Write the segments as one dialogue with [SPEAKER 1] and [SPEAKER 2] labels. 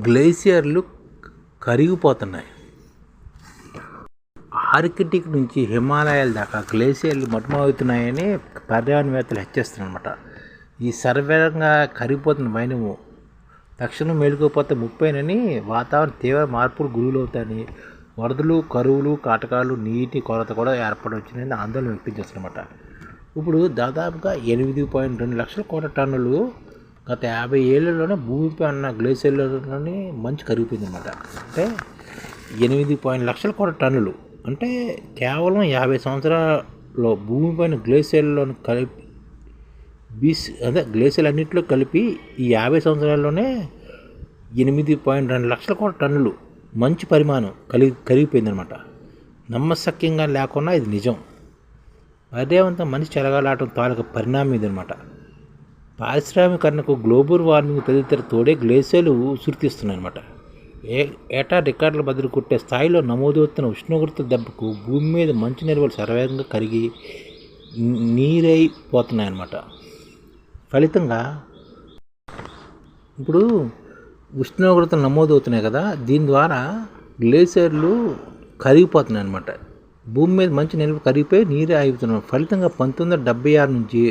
[SPEAKER 1] గ్లేసియర్లు కరిగిపోతున్నాయి. Arctic నుంచి హిమాలయాల దాకా గ్లేసియర్లు మటుమవుతున్నాయని పర్యావరణవేత్తలు హెచ్చరిస్తున్నారనమాట ఈ సర్వేగంగా కరిగిపోతున్న మైనము తక్షణం మేలుకోపోతే ముప్పైనని వాతావరణ తీవ్ర మార్పులు గురువులవుతాయని వరదలు కరువులు కాటకాలు నీటి కొరత కూడా ఏర్పడవచ్చునని ఆందోళన వ్యక్తం చేస్తున్నమాట ఇప్పుడు దాదాపుగా ఎనిమిది పాయింట్ రెండు లక్షల కోట టన్నులు గత యాభై ఏళ్ళలోనే భూమిపై ఉన్న గ్లేసియర్లలోనే మంచు కరిగిపోయింది అనమాట అంటే ఎనిమిది పాయింట్ లక్షల కోట్ల టన్నులు. అంటే కేవలం యాభై సంవత్సరాల్లో భూమిపైన గ్లేసియర్లను కలిపి బీస్ అదే గ్లేసియర్ అన్నింటిలో కలిపి ఈ యాభై సంవత్సరాల్లోనే ఎనిమిది పాయింట్ రెండు లక్షల కోట్ల టన్నులు మంచి పరిమాణం కలిగి కరిగిపోయిందనమాట నమ్మశక్యంగా లేకుండా ఇది నిజం. అదేవంతా మనిషి చెలగాలాటం తాలూకు పరిణామం ఇదనమాట పారిశ్రామికరణకు గ్లోబల్ వార్మింగ్ తదితర తోడే గ్లేసియర్లు ఉసురుతీస్తున్నాయి అనమాట ఏ ఏటా రికార్డుల బదులు కొట్టే స్థాయిలో నమోదవుతున్న ఉష్ణోగ్రత దెబ్బకు భూమి మీద మంచు నిల్వలు సరవేగంగా కరిగి నీరైపోతున్నాయన్నమాట. ఫలితంగా ఇప్పుడు ఉష్ణోగ్రతలు నమోదవుతున్నాయి కదా దీని ద్వారా గ్లేసియర్లు కరిగిపోతున్నాయి అనమాట భూమి మీద మంచి నిల్వ కరిగిపోయి నీరే ఆగిపోతున్నాయి. ఫలితంగా పంతొమ్మిది వందల డెబ్బై ఆరు నుంచి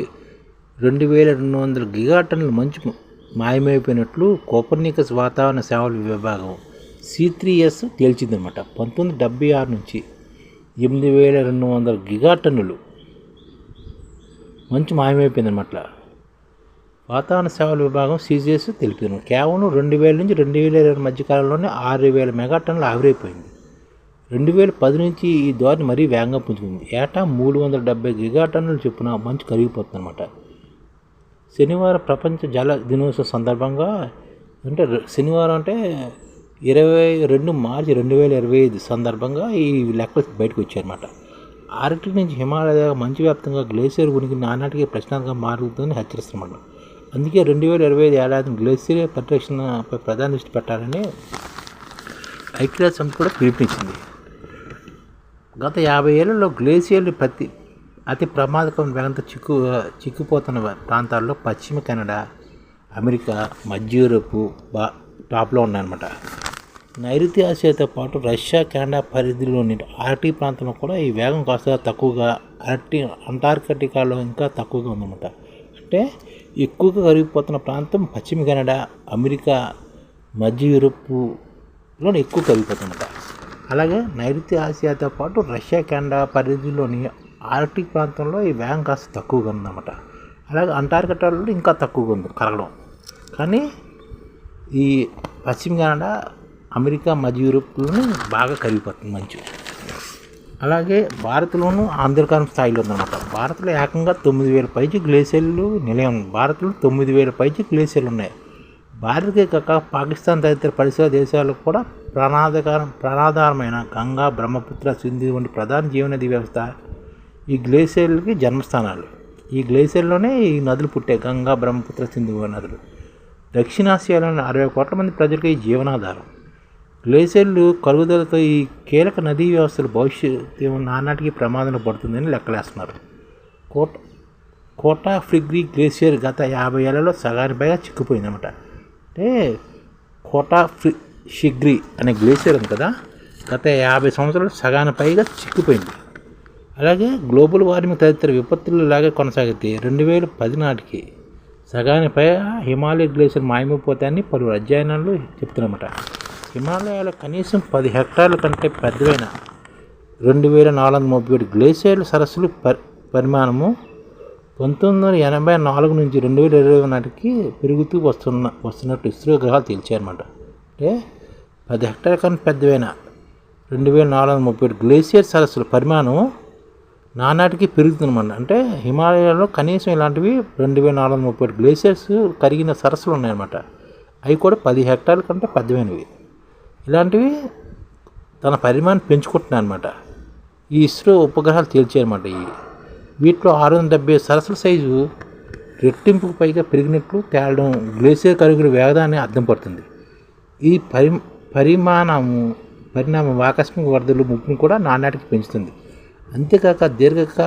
[SPEAKER 1] రెండు వేల రెండు వందల గిగాటన్ల మంచు మాయమైపోయినట్లు కోపర్నికస్ వాతావరణ సేవల విభాగం సి త్రీ ఎస్ తేల్చిందనమాట పంతొమ్మిది డెబ్బై ఆరు నుంచి ఎనిమిది వేల రెండు వందల గిగాటన్నులు మంచు మాయమైపోయిందన్నమాట. వాతావరణ సేవల విభాగం సీజీఎస్ తెలిపింది. కేవలం రెండు వేల నుంచి రెండు వేల ఇరవై మధ్య కాలంలోనే ఆరు వేల మెగాటన్లు ఆవిరైపోయింది. రెండు వేల పది నుంచి ఈ ధోరణి మరీ వేగంగా పుంజుకుంది. ఏటా మూడు వందల డెబ్బై గిగాటన్నులు చొప్పున మంచు కరిగిపోతుంది అనమాట శనివారం ప్రపంచ జల దినోత్సవం సందర్భంగా అంటే శనివారం అంటే ఇరవై రెండు మార్చి రెండు వేల ఇరవై ఐదు సందర్భంగా ఈ లెక్కలు బయటకు వచ్చాయన్నమాట. ఆర్కిటిక్ నుంచి హిమాలయ మంచు వ్యాప్తంగా గ్లేసియర్ ఉనికి నానాటికి ప్రశ్నార్థంగా మారుతుందని హెచ్చరిస్తున్నమాట అందుకే రెండు వేల ఇరవై ఐదు ఏడాది గ్లేసియర్ పరిరక్షణపై ప్రధాన దృష్టి పెట్టాలని ఐక్యరాజ్య సమితి కూడా పిలుపునిచ్చింది. గత యాభై ఏళ్ళలో గ్లేసియర్లు ప్రతి అతి ప్రమాదకం వేగంతో చిక్కు చిక్కుపోతున్న ప్రాంతాల్లో పశ్చిమ కెనడా అమెరికా మధ్య యూరోపు బా టాప్లో ఉన్నాయన్నమాట. నైరుతి ఆసియాతో పాటు రష్యా కెనడా పరిధిలోని ఆర్టీ ప్రాంతంలో కూడా ఈ వేగం కాస్త తక్కువగా ఆర్టీ అంటార్కిటికాలో ఇంకా తక్కువగా ఉందన్నమాట. అంటే ఎక్కువగా కరిగిపోతున్న ప్రాంతం పశ్చిమ కెనడా అమెరికా మధ్య యూరోపులో ఎక్కువ కరిగిపోతుందన్నమాట. అలాగే నైరుతి ఆసియాతో పాటు రష్యా కెనడా పరిధిలోని ఆర్కిటిక్ ప్రాంతంలో ఈ వేగం కాస్త తక్కువగా ఉందన్నమాట. అలాగే అంటార్కిటాలో ఇంకా తక్కువగా ఉంది కరగడం. కానీ ఈ పశ్చిమ కెనడా అమెరికా మధ్య యూరోప్లోనే బాగా కరిగిపోతుంది మంచు. అలాగే భారత్లోనూ ఆంధ్రకాలం స్థాయిలో ఉందన్నమాట. భారత్లో ఏకంగా తొమ్మిది వేల పైచి గ్లేసియర్లు నిలయం భారత్లో తొమ్మిది వేల పైచి గ్లేసియర్లు ఉన్నాయి. భారత్కే కాక పాకిస్తాన్ తదితర పరిసర దేశాలకు కూడా ప్రాణాధకారం ప్రణాధారమైన గంగా బ్రహ్మపుత్ర సింధు వంటి ప్రధాన జీవనది వ్యవస్థ ఈ గ్లేసియర్లకి జన్మస్థానాలు. ఈ గ్లేసియర్లోనే ఈ నదులు పుట్టాయి. గంగా బ్రహ్మపుత్ర సింధు నదులు. దక్షిణాసియాలోని అరవై కోట్ల మంది ప్రజలకు ఈ జీవనాధారం. గ్లేసియర్లు కరుగుదలతో ఈ కీలక నదీ వ్యవస్థలు భవిష్యత్తు నానాటికి ప్రమాదం పడుతుందని లెక్కలేస్తున్నారు. కోట కోటా ఫ్రిగ్రీ గ్లేసియర్ గత యాభై ఏళ్ళలో సగానికి పైగా చిక్కుపోయిందన్నమాట. అంటే కోటా ఫ్రి షిగ్రీ అనే గ్లేసియర్ ఉంది కదా గత యాభై సంవత్సరాలు సగానికి పైగా చిక్కుపోయింది. అలాగే గ్లోబల్ వార్మింగ్ తదితర విపత్తులు లాగే కొనసాగితే రెండు వేల పది నాటికి సగానిపై హిమాలయ గ్లేసియర్ మాయమైపోతాయని పలు అధ్యయనాలు చెప్తున్నమాట. హిమాలయాల కనీసం పది హెక్టార్ల కంటే పెద్దవైన రెండు వేల నాలుగు వందల ముప్పై ఏడు గ్లేషియర్ల సరస్సులు పరి పరిమాణము పంతొమ్మిది వందల ఎనభై నాలుగు నుంచి రెండు వేల ఇరవై నాటికి పెరుగుతూ వస్తున్న వస్తున్నట్టు ఇస్రో గ్రహాలు తేల్చాయన్నమాట. అంటే పది హెక్టార్ల కన్నా పెద్దవైన రెండు వేల నాలుగు వందల ముప్పై ఏడు గ్లేసియర్ సరస్సుల పరిమాణం నానాటికి పెరుగుతుందన్నమాట. అంటే హిమాలయాల్లో కనీసం ఇలాంటివి రెండు వేల నాలుగు వందల ముప్పై ఏడు గ్లేసియర్స్ కరిగిన సరస్సులు ఉన్నాయన్నమాట. అవి కూడా పది హెక్టార్ల కంటే పెద్దవైనవి. ఇలాంటివి తన పరిమాణం పెంచుకుంటున్నాయి అనమాట ఈ ఇస్రో ఉపగ్రహాలు తేల్చాయన్నమాట ఇవి. వీటిలో ఆరు వందల డెబ్బై సరస్సుల సైజు రెట్టింపుకు పైగా పెరిగినట్లు తేలడం గ్లేసియర్ కరుగుల వేగదాన్ని అర్థం పడుతుంది. ఈ పరి పరిమాణము పరిణామం ఆకస్మిక వరదలు ముప్పును కూడా నానాటికి పెంచుతుంది. అంతేకాక దీర్ఘక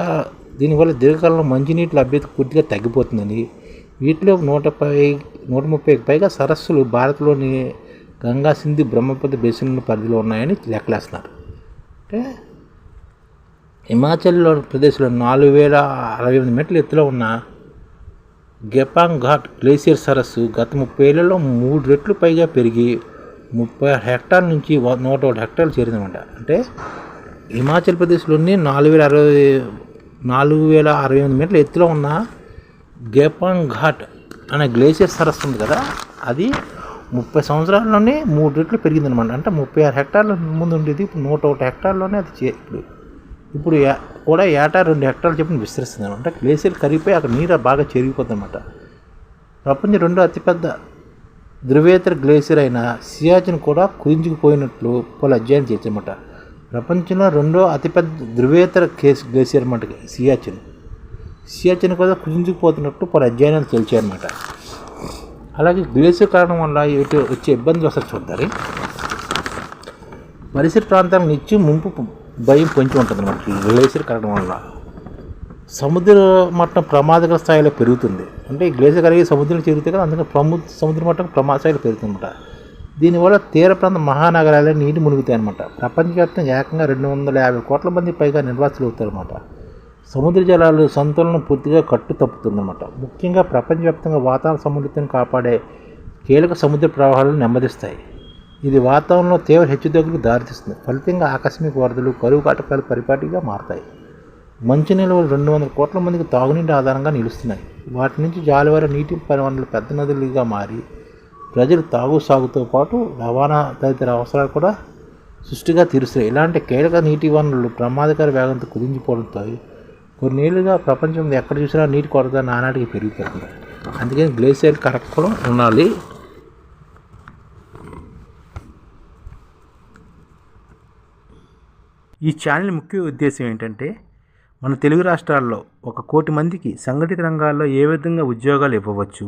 [SPEAKER 1] దీనివల్ల దీర్ఘకాలంలో మంచినీటి లభ్యత పూర్తిగా తగ్గిపోతుందని వీటిలో నూట పై నూట ముప్పైకి పైగా సరస్సులు భారత్లోని గంగా సింధు బ్రహ్మపుత్ర బేసిన్ పరిధిలో ఉన్నాయని లెక్కలేస్తున్నారు. అంటే హిమాచల్లో ప్రదేశ్లో నాలుగు వేల అరవై ఎనిమిది మీటర్ల ఎత్తులో ఉన్న గెపాంగ్ ఘాట్ గ్లేసియర్ సరస్సు గత ముప్పై ఏళ్ళలో మూడు రెట్లు పైగా పెరిగి ముప్పై హెక్టార్ల నుంచి నూట ఒకటి హెక్టార్లు చేరిందన్నమాట. అంటే హిమాచల్ ప్రదేశ్లోని నాలుగు వేల అరవై నాలుగు వేల అరవై ఎనిమిది మీటర్ల ఎత్తులో ఉన్న గేపాంగ్ ఘాట్ అనే గ్లేసియర్ సరస్సు ఉంది కదా అది ముప్పై సంవత్సరాల్లోనే మూడు రెట్లు పెరిగిందనమాట అంటే ముప్పై ఆరు హెక్టార్ల ముందు ఉండేది ఇప్పుడు నూట ఒకటి హెక్టార్లోనే అది చే ఇప్పుడు ఇప్పుడు కూడా ఏటా రెండు హెక్టార్లు చెప్పిన విస్తరిస్తుంది అనమాట గ్లేసియర్ కరిగిపోయి అక్కడ నీరు బాగా చెరిగిపోతుంది అనమాట ప్రపంచ రెండో అతిపెద్ద ధ్రువేతర గ్లేసియర్ అయిన సియాచిన్ కూడా కుదించుకుపోయినట్లు పలు అధ్యయనం అనమాట ప్రపంచంలో రెండో అతిపెద్ద ధృవేతర కేస్ గ్లేసియర్ అన్నమాట సియాచిన్. సియాచిన్ కూడా కుదించుకుపోతున్నట్టు పలు అధ్యయనాలు తెలిచాయన్నమాట. అలాగే గ్లేసియర్ కారణం వల్ల ఇటు వచ్చే ఇబ్బందులు వస్తారు చూద్దారి. పరిసర ప్రాంతాల నుంచి ముంపు భయం పొంచి ఉంటుంది అన్నమాట గ్లేసియర్ కరగడం వల్ల. సముద్ర మట్టం ప్రమాదకర స్థాయిలో పెరుగుతుంది. అంటే గ్లేసియర్ కలిగి సముద్రం చేరితే కదా అందుకని ప్రము సముద్ర మట్టం ప్రమాద స్థాయిలో పెరుగుతుందన్నమాట. దీనివల్ల తీర ప్రాంత మహానగరాలే నీటి మునుగుతాయి అనమాట ప్రపంచవ్యాప్తంగా ఏకంగా రెండు వందల యాభై కోట్ల మంది పైగా నిర్వాసులు అవుతారన్నమాట. సముద్ర జలాలు సంతులను పూర్తిగా కట్టు తప్పుతుందన్నమాట ముఖ్యంగా ప్రపంచవ్యాప్తంగా వాతావరణ సముద్రతను కాపాడే కీలక సముద్ర ప్రవాహాలను నెమ్మదిస్తాయి. ఇది వాతావరణంలో తీవ్ర హెచ్చుతగ్గులకు దారితీస్తుంది. ఫలితంగా ఆకస్మిక వరదలు కరువు కాటకాలు పరిపాటిగా మారతాయి. నిల్వలు రెండు వందల కోట్ల మందికి తాగునీటి ఆధారంగా నిలుస్తున్నాయి. వాటి నుంచి జాలివారి నీటి పరిమాణాలు పెద్ద నదులుగా మారి ప్రజలు తాగు సాగుతో పాటు రవాణా తదితర అవసరాలు కూడా సృష్టిగా తీరుస్తాయి ఇలాంటి కీలక నీటి వనరులు ప్రమాదకర వేగంతో కుదించిపోవడంతో కొన్నేళ్ళుగా ప్రపంచంలో ఎక్కడ చూసినా నీటి కొరత నానాటికి పెరుగుతుంది. అందుకని గ్లేసియర్ కరక్కడం ఉండాలి.
[SPEAKER 2] ఈ ఛానల్ ముఖ్య ఉద్దేశం ఏంటంటే మన తెలుగు రాష్ట్రాల్లో ఒక కోటి మందికి సంఘటిత రంగాల్లో ఏ విధంగా ఉద్యోగాలు ఇవ్వవచ్చు